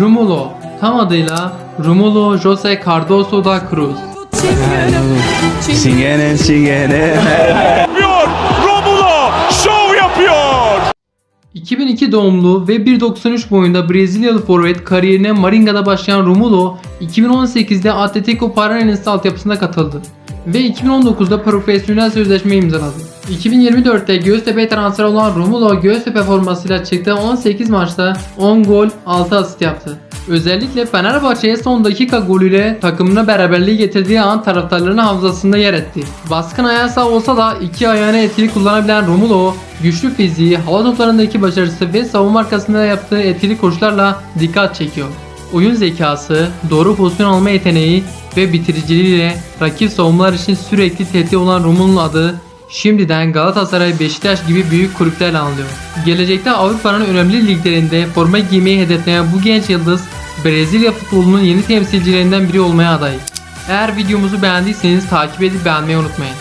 Romulo, tam adıyla Romulo Jose Cardoso da Cruz. Çingene çingene. 2002 doğumlu ve 1.93 boyunda Brezilyalı forvet kariyerine Maringa'da başlayan Romulo, 2018'de Atletico Paranaense altyapısına katıldı ve 2019'da profesyonel sözleşme imzaladı. 2024'te Göztepe transfer olan Romulo Göztepe formasıyla çıktığı 18 maçta 10 gol 6 asist yaptı. Özellikle Fenerbahçe'ye son dakika golüyle takımına beraberliği getirdiği an taraftarların hafızasında yer etti. Baskın ayağı sağ olsa da iki ayağını etkili kullanabilen Romulo, güçlü fiziği, hava toplarındaki başarısı ve savunma arkasında yaptığı etkili koşularla dikkat çekiyor. Oyun zekası, doğru pozisyon alma yeteneği ve bitiriciliğiyle rakip savunmalar için sürekli tehdit olan Romulo'nun adı şimdiden Galatasaray, Beşiktaş gibi büyük kulüplerle anılıyor. Gelecekte Avrupa'nın önemli liglerinde forma giymeyi hedefleyen bu genç yıldız Brezilya futbolunun yeni temsilcilerinden biri olmaya aday. Eğer videomuzu beğendiyseniz takip edip beğenmeyi unutmayın.